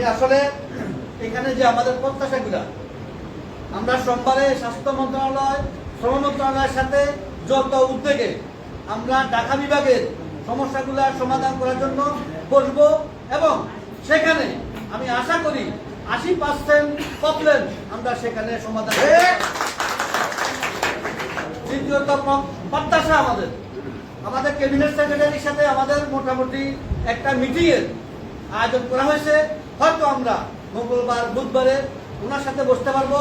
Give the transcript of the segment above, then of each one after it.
আমি আসলে এখানে যে আমাদের প্রত্যাশাগুলা আমরা সোমবারে স্বাস্থ্য মন্ত্রণালয় শ্রম মন্ত্রণালয়ের সাথে যত উদ্যোগে আমরা ঢাকা বিভাগের সমস্যাগুলো সমাধান করার জন্য বসব এবং সেখানে আমি আশা করি আশি পার্সেন্ট প্রবলেম আমরা সেখানে সমাধান দ্বিতীয়ত প্রত্যাশা আমাদের। আমাদের ক্যাবিনেট সেক্রেটারির সাথে আমাদের মোটামুটি একটা মিটিংয়ের আয়োজন করা হয়েছে। হয়তো আমরা মঙ্গলবার বুধবারে ওনার সাথে বসতে পারব।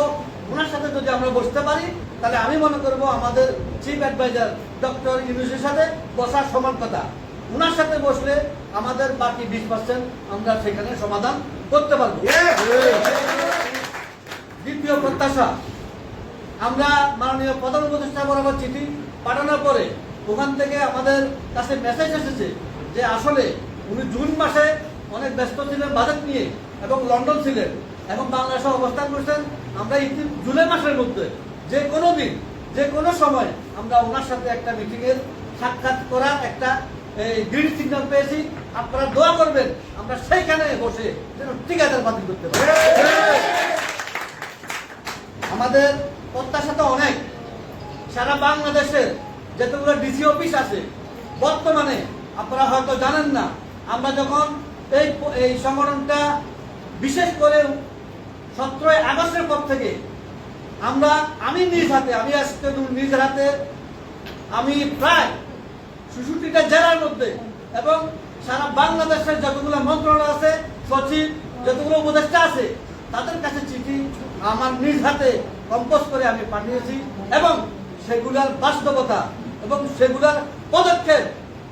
ওনার সাথে যদি আমরা বসতে পারি তাহলে আমি মনে করব আমাদের চিফ অ্যাডভাইজার ডক্টর ইউনুসের সাথে বসার সমান কথা। ওনার সাথে বসলে আমাদের বাকি বিশ পার্সেন্ট আমরা সেখানে সমাধান করতে পারব। দ্বিতীয় প্রত্যাশা আমরা মাননীয় প্রধান উপদেষ্টা বরাবর চিঠি পাঠানোর পরে ওখান থেকে আমাদের কাছে মেসেজ এসেছে যে আসলে উনি জুন মাসে অনেক ব্যস্ত ছিলেন বাজেট নিয়ে এবং লন্ডন ছিলেন। এবং বাংলাদেশে অবস্থান করছেন আমরা ইতি- জুলাই মাসের মধ্যে। যে কোনো দিন, যে কোনো সময় আমরা ওনার সাথে একটা মিটিংয়ের সাক্ষাৎ করার একটা গ্রিন সিগন্যাল পেয়েছি। আপনারা দোয়া করবেন আমরা সেইখানে বসে যেন ঠিকাদার বাতিল করতে পারি। আমাদের প্রত্যাশা তো অনেক। সারা বাংলাদেশের যতগুলো ডিসি অফিস আছে, বর্তমানে আপনারা হয়তো জানেন না, আমরা যখন এই এই সংগঠনটা বিশেষ করে সতেরোই আগস্টের পর থেকে আমরা, আমি নিজ হাতে, আমি আজকে নিজ হাতে, আমি প্রায় ষষট্টিটা জেলার মধ্যে এবং সারা বাংলাদেশের যতগুলো মন্ত্রণালয় আছে, সচিব, যতগুলো উপদেষ্টা আছে, তাদের কাছে চিঠি আমার নিজ হাতে কম্পোজ করে আমি পাঠিয়েছি এবং সেগুলার বাস্তবতা এবং সেগুলার পদক্ষেপ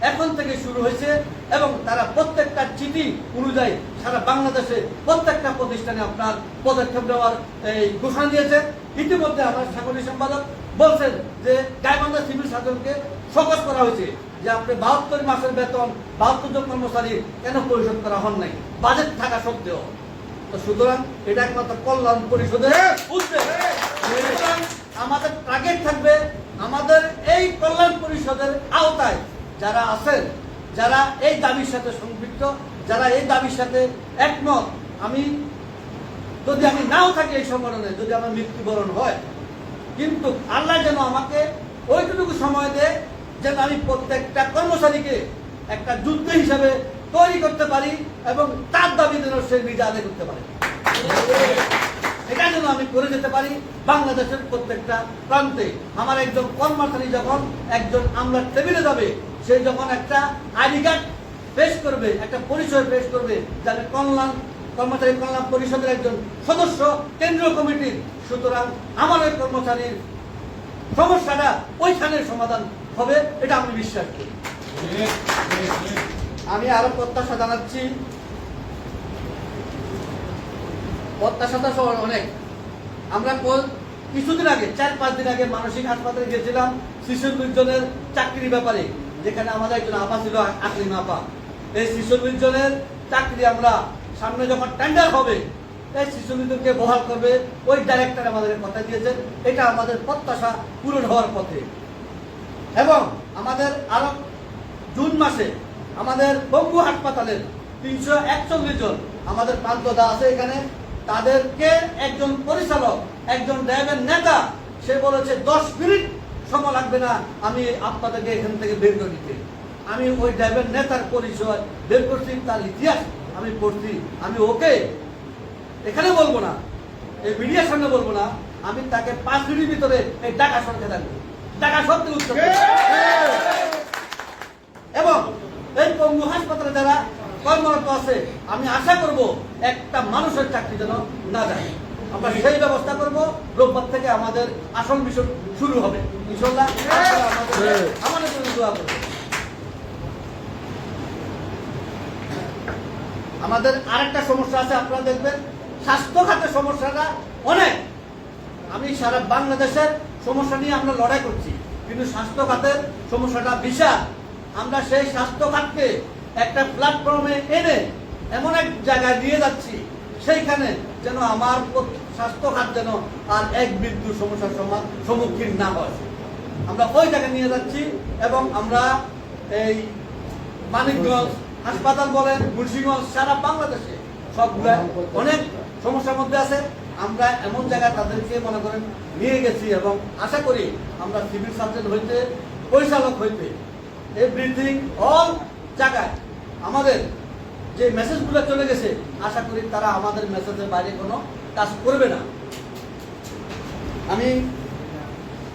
এখন থেকে শুরু হয়েছে। এবং তারা প্রত্যেকটা চিঠি অনুযায়ী সারা বাংলাদেশে প্রত্যেকটা প্রতিষ্ঠানে আপনার পদক্ষেপ নেওয়ার এই ঘোষণা দিয়েছে। ইতিমধ্যে আমার সাংগঠনিক সম্পাদক বলছেন যে গাইবান্ধা সিভিল সার্জনকে সকস করা হয়েছে যে আপনি বাহাত্তর মাসের বেতন, বাহাত্তর জন কর্মচারী কেন পরিশোধ করা হন নাই? বাজেট থাকা সত্ত্বেও। তো সুতরাং এটা একমাত্র কল্যাণ পরিষদের উদ্যোগ আমাদের টার্গেট থাকবে আমাদের এই কল্যাণ পরিষদের আওতায় যারা আছেন যারা এই দাবির সাথে সম্পৃক্ত, যারা এই দাবির সাথে একমত, আমি যদি আমি নাও থাকি এই সংগঠনে যদি আমার মৃত্যুবরণ হয়, কিন্তু আল্লাহ যেন আমাকে ওইটুকু সময় দেয় যেন আমি প্রত্যেকটা কর্মচারীকে একটা যুদ্ধ হিসাবে তৈরি করতে পারি এবং তার দাবি যেন সে নিজে আদায় করতে পারে। এটা যেন আমি করে যেতে পারি বাংলাদেশের প্রত্যেকটা প্রান্তে। আমার একজন কর্মচারী যখন একজন আমরা টেবিলে যাবে সে যখন একটা আইডি কার্ড পেশ করবে, একটা পরিচয় পেশ করবে যাতে কল্যাণ কর্মচারী কল্যাণ পরিষদের একজন সদস্য কেন্দ্রীয় কমিটির, সুতরাং ওই কর্মচারীর সমস্যাটা ওইখানের সমাধান হবে, এটা আমি বিশ্বাস করি। আমি আরও প্রত্যাশা জানাচ্ছি। প্রত্যাশা তো সবার অনেক। আমরা কিছুদিন আগে, চার পাঁচ দিন আগে মানসিক হাসপাতালে গেছিলাম শিশু জনের চাকরির ব্যাপারে। যেখানে আমাদের একজন আপা ছিল, আকলিম আপা। এই শিশু জনের চাকরি আমরা সামনে যখন টেন্ডার হবে, এই শিশু বিদ্যুৎকে বহাল করবে, ওই ডাইরেক্টর আমাদের কথা দিয়েছেন। এটা আমাদের প্রত্যাশা পূরণ হওয়ার পথে। এবং আমাদের আরও জুন মাসে আমাদের বঙ্গু হাসপাতালের তিনশো একচল্লিশ জন আমাদের প্রান্তদা আছে এখানে। তাদেরকে একজন পরিচালক, একজন ড্রাইভার নেতা, সে বলেছে, দশ মিনিট সময় লাগবে না, আমি আপনাদেরকে এখান থেকে বের করে দিতে। আমি ওই ড্রাইভার নেতার পরিচয় বের করছি, তার ইতিহাস আমি পড়ছি। আমি ওকে এখানে বলব না, এই মিডিয়ার সামনে বলব না, আমি তাকে পাঁচ মিনিটের ভিতরে এই টাকা সরকার থাকব টাকা সত্যি উত্তর এবং এই পঙ্গু হাসপাতালে যারা কর্মরত আছে, আমি আশা করব একটা মানুষের চাকরি যেন না যায়। আমরা সেই ব্যবস্থা করব। রোববার থেকে আমাদের আসল মিশন শুরু হবে। ইনশাল্লাহ আমাদের- আমাদের জন্য দোয়া করবেন আমাদের আরেকটা সমস্যা আছে আপনারা দেখবেন। স্বাস্থ্য খাতের সমস্যাটা অনেক। আমি সারা বাংলাদেশের সমস্যা নিয়ে আমরা লড়াই করছি কিন্তু স্বাস্থ্য খাতের সমস্যাটা বিশাল। আমরা সেই স্বাস্থ্য খাতকে একটা প্ল্যাটফর্মে এনে এমন এক জায়গায় নিয়ে যাচ্ছি সেইখানে যেন আমার স্বাস্থ্য খাত যেন আর এক বিদ্যুৎ সমস্যার সম্মুখীন না হয়। আমরা ওই জায়গায় নিয়ে যাচ্ছি এবং আমরা এই মানিকগঞ্জ হাসপাতাল বলেন, মুন্সিগঞ্জ, সারা বাংলাদেশে সবগুলো অনেক সমস্যার মধ্যে আছে। আমরা এমন জায়গায় তাদেরকে মনে করেন নিয়ে গেছি এবং আশা করি আমরা সিভিল সার্জন হইতে, পরিচালক হইতে এভরিথিং অল জায়গায় আমাদের যে মেসেজগুলো চলে গেছে, আশা করি তারা আমাদের মেসেজের বাইরে কোনো কাজ করবে না। আমি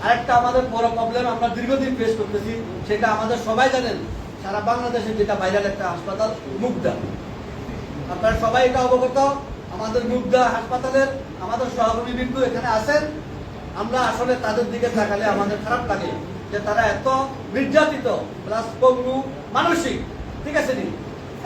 আরেকটা আমাদের বড় প্রবলেম আমরা দীর্ঘদিন ফেস করতেছি, সেটা আমাদের সবাই জানেন, সারা বাংলাদেশে যেটা ভাইরাল একটা হাসপাতাল, মুগদা। আপনারা সবাই এটা অবগত, আমাদের মুগদা হাসপাতালের আমাদের সহকর্মী বিন্দু এখানে আছেন। আমরা আসলে তাদের দিকে তাকালে আমাদের খারাপ লাগে যে তারা এত নির্যাতিত প্লাস মানসিক, ঠিক আছে নি?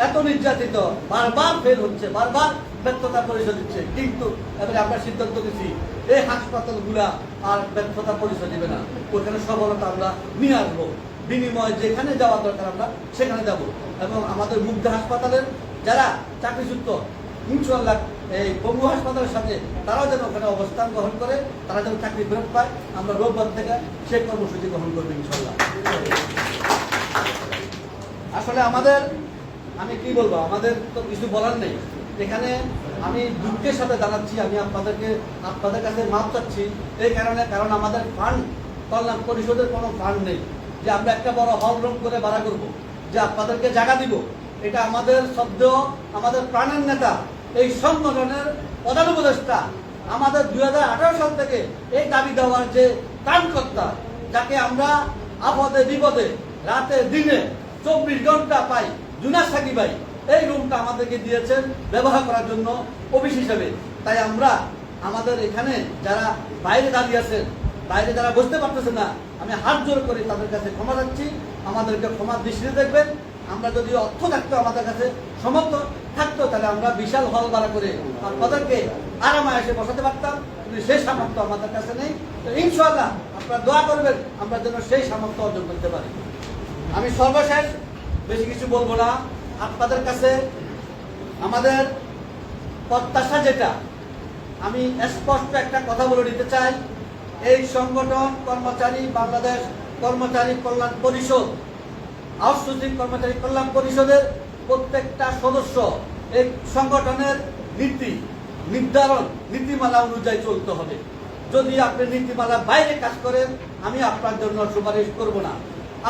এত নির্যাতিত, বারবার ফেল হচ্ছে, বারবার ব্যর্থতা পরিচয় দিচ্ছে। কিন্তু এবারে আমরা সিদ্ধান্ত দিচ্ছি এই হাসপাতালগুলা আর ব্যর্থতা পরিচয় দিবে না। ওখানে সফলতা আমরা নিয়ে আসব। বিনিময় যেখানে যাওয়া দরকার আমরা সেখানে যাব। এবং আমাদের মুগ্ধ হাসপাতালের যারা চাকরিযুক্ত ইনশাল্লাহ এই পঙ্গু হাসপাতালের সাথে তারাও যেন ওখানে অবস্থান গ্রহণ করে, তারা যেন চাকরি ফেরত পায়, আমরা রোববার থেকে সেই কর্মসূচি গ্রহণ করব ইনশাল্লাহ আসলে আমাদের আমি কি বলব? আমাদের তো কিছু বলার নেই। এখানে আমি দুঃখের সাথে জানাচ্ছি আমি আপনাদেরকে, আপনাদের কাছে মাপ চাচ্ছি। এই কারণে, কারণ আমাদের ফান্ড কল্যাণ পরিষদের কোনো ফান্ড নেই। যে আমরা একটা বড় হল রুম করে ভাড়া করব, যে আপনাদেরকে জায়গা দিব, এটা আমাদের শব্দ আমাদের প্রাণের নেতা, এই সংগঠনের প্রধান উপদেষ্টা আমাদের দু হাজার আঠারো সাল থেকে এই দাবি দেওয়ার যে ত্রাণকর্তা যাকে আমরা আপদে বিপদে, রাতে দিনে চব্বিশ ঘণ্টা পাই জুনাস থাকি ভাই, এই রুমটা আমাদেরকে দিয়েছেন ব্যবহার করার জন্য অফিস হিসেবে। তাই আমরা আমাদের এখানে যারা বাইরে দাঁড়িয়ে আছেন, বাইরে যারা বুঝতে পারতেছে না, আমি হাত জোর করে তাদের কাছে ক্ষমা চাচ্ছি। আমাদেরকে ক্ষমা দৃষ্টিতে দেখবেন। আমরা যদি অর্থ থাকতো আমাদের কাছে, সমর্থ থাকতো, তাহলে আমরা বিশাল হল ভাড়া করে আপনাদেরকে আরামায় এসে বসাতে পারতাম। কিন্তু সেই সামর্থ্য আমাদের কাছে নেই। তো ইনশাল্লাহ আপনারা দোয়া করবেন, আমরা যেন সেই সামর্থ্য অর্জন করতে পারি। আমি সর্বশেষ বেশি কিছু বলব না। আপনাদের কাছে আমাদের প্রত্যাশা যেটা, আমি স্পষ্ট একটা কথা বলে দিতে চাই। এই সংগঠন কর্মচারী বাংলাদেশ কর্মচারী কল্যাণ পরিষদ, আউটসোর্সিং কর্মচারী কল্যাণ পরিষদের প্রত্যেকটা সদস্য এই সংগঠনের নীতি, নির্ধারণ, নীতিমালা অনুযায়ী চলতে হবে। যদি আপনি নীতিমালা বাইরে কাজ করেন, আমি আপনার জন্য সুপারিশ করব না।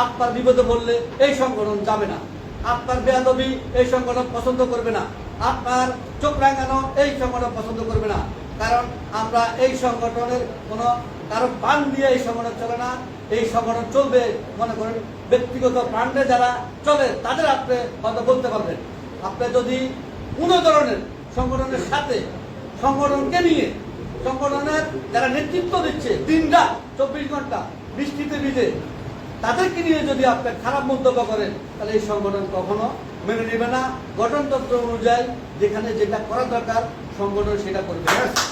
আপনার বিপদে বললে এই সংগঠন যাবে না। আপনার বেয়াদবি এই সংগঠন পছন্দ করবে না। আপনার চোখ রাঙানো এই সংগঠন পছন্দ করবে না। কারণ আমরা এই সংগঠনের কোনো কারও পান দিয়ে এই সংগঠন চলে না। এই সংগঠন চলবে, মনে করেন, ব্যক্তিগত পান্ডে যারা চলে, তাদের আপনি হয়তো বলতে পারবেন। আপনি যদি কোনো ধরনের সংগঠনের সাথে সংগঠনকে নিয়ে, সংগঠনের যারা নেতৃত্ব দিচ্ছে দিন রাত চব্বিশ ঘণ্টা বৃষ্টিতে ভিজে তাদেরকে নিয়ে যদি আপনি খারাপ মন্তব্য করেন তাহলে এই সংগঠন কখনো মেনে নেবে না। গঠনতন্ত্র অনুযায়ী যেখানে যেটা করা দরকার সংগঠন সেটা করবে।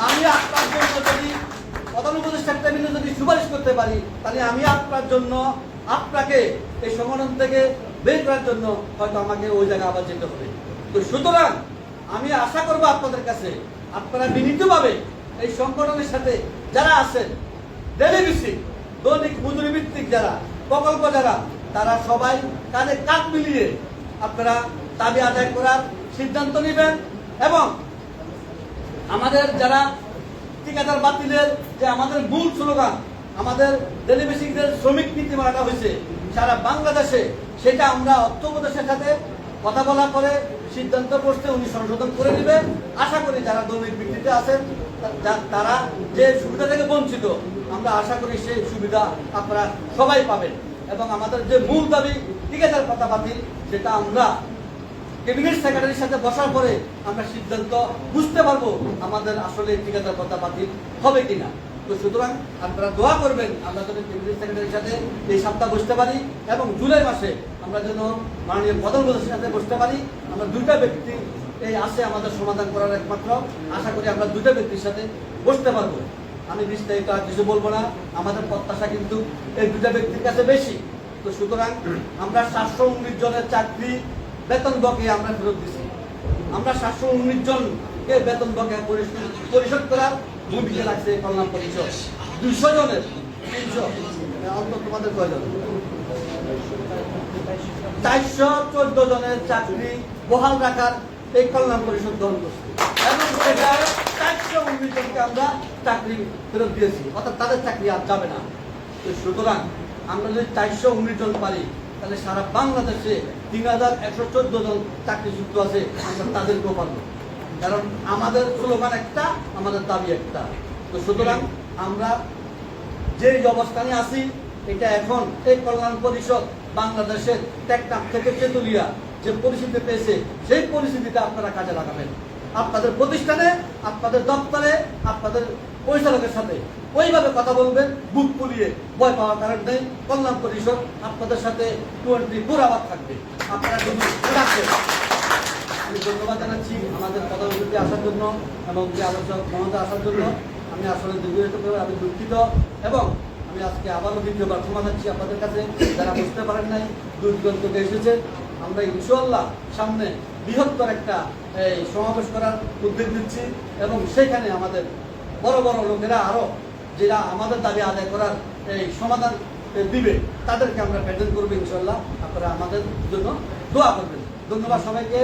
আমি আপনার জন্য যদি প্রধান উপদেষ্টা টেবিলে যদি সুপারিশ করতে পারি তাহলে আমি আপনার জন্য আপনাকে এই সংগঠন থেকে বের করার জন্য হয়তো আমাকে ওই জায়গায় আবার যেতে হবে। তো সুতরাং আমি আশা করব আপনাদের কাছে আপনারা বিনীতভাবে এই সংগঠনের সাথে যারা আছেন ডেলি ভিত্তিক দৈনিক মজুরি ভিত্তিক যারা প্রকল্প যারা, তারা সবাই কাঁধে কাঁধ মিলিয়ে আপনারা দাবি আদায় করার সিদ্ধান্ত নেবেন এবং আমাদের যারা ঠিকাদার বাতিলের যে আমাদের মূল স্লোগান, আমাদের ডেলিবেসিকদের শ্রমিক নীতিমালাটা হয়েছে, সারা বাংলাদেশে সেটা আমরা অর্থ উপদেশের সাথে কথা বলা করে সিদ্ধান্ত বসতে উনি সংশোধন করে নেবে আশা করি যারা দৈনিক ভিত্তিতে আছেন তারা যে সুবিধা থেকে বঞ্চিত, আমরা আশা করি সেই সুবিধা আপনারা সবাই পাবেন। এবং আমাদের যে মূল দাবি ঠিকাদার কথা বাতিল সেটা আমরা ক্যাবিনেট সেক্রেটারির সাথে বসার পরে আমরা সিদ্ধান্ত বুঝতে পারব আমাদের আসলে ঠিকাদার কথা বাতিল হবে কিনা। তো সুতরাং আপনারা দোয়া করবেন, আমরা যেন ক্যাবিনেট সেক্রেটারির সাথে এই সপ্তাহ বসতে পারি এবং জুলাই মাসে আমরা যেন মাননীয় প্রধানমন্ত্রীর সাথে বসতে পারি, আমরা দুইটা ব্যক্তি এই আসে আমাদের সমাধান করার একমাত্র। আশা করি আমরা দুইটা ব্যক্তির সাথে বসতে পারব। আমি বিস্তারিত আর কিছু বলব না। আমাদের প্রত্যাশা কিন্তু এই দুটা ব্যক্তির কাছে বেশি। তো সুতরাং আমরা সাতশো উনিশ জনের চাকরি বেতন বকে আমরা ফেরত দিছি। আমরা সাতশো উনিশ জনকে বেতন বকে পরিশোধ করার ভূমিকা রাখছে কল্যাণ পরিষদ। দুইশো জনের, তিনশো তোমাদের কয়জন? চারশো চোদ্দ জনের চাকরি বহাল রাখার এই কল্যাণ পরিষদ গ্রহণ করছে। এবং চারশো আমরা চাকরি ফেরত দিয়েছি। অর্থাৎ তাদের চাকরি আর যাবে না। তো সুতরাং আমরা যদি চারশো উনিশ জন পারি, তাহলে সারা বাংলাদেশে তিন হাজার একশো চোদ্দ জন চাকরিযুক্ত আছে আমরা তাদেরকেও পারব কারণ আমাদের স্লোগান একটা, আমাদের দাবি একটা। তো সুতরাং আমরা যে অবস্থানে আছি, এটা এখন এই কল্যাণ পরিষদ বাংলাদেশের টেকনাফ থেকে চেতুলিয়া যে পরিস্থিতি পেয়েছে, সেই পরিস্থিতিতে আপনারা কাজে লাগাবেন। আপনাদের প্রতিষ্ঠানে, আপনাদের দপ্তরে, আপনাদের পরিচালকের সাথে ওইভাবে কথা বলবেন, বুক পুলিয়ে ভয় পাওয়ার কারণ নেই। কল্যাণ পরিষদ আপনাদের সাথে টোয়েন্টি ফোর আওয়ার থাকবে। আপনারা আমি ধন্যবাদ জানাচ্ছি আমাদের বলতে আসার জন্য এবং যে আলোচক মহোদয় আসার জন্য। আমি আসলে দীর্ঘিত আমি দুঃখিত এবং আমি আজকে আবারও দ্বিতীয়বার ক্ষমা চাচ্ছি আপনাদের কাছে। যারা বুঝতে পারেন নাই দূর এসেছে। আমরা ইনশাল্লাহ সামনে বৃহত্তর একটা, এই সমাবেশ করার উদ্যোগ নিচ্ছি এবং সেখানে আমাদের বড় বড় লোকেরা আরও যেটা আমাদের দাবি আদায় করার, এই সমাধান দিবে, তাদেরকে আমরা প্রেজেন্ট করব ইনশাল্লাহ আপনারা আমাদের জন্য দোয়া করবেন। ধন্যবাদ সবাইকে।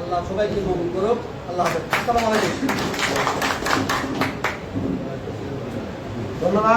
আল্লাহ সবাইকে মঙ্গল করুক। আল্লাহ হাফেজ। আসসালামু আলাইকুম। ধন্যবাদ।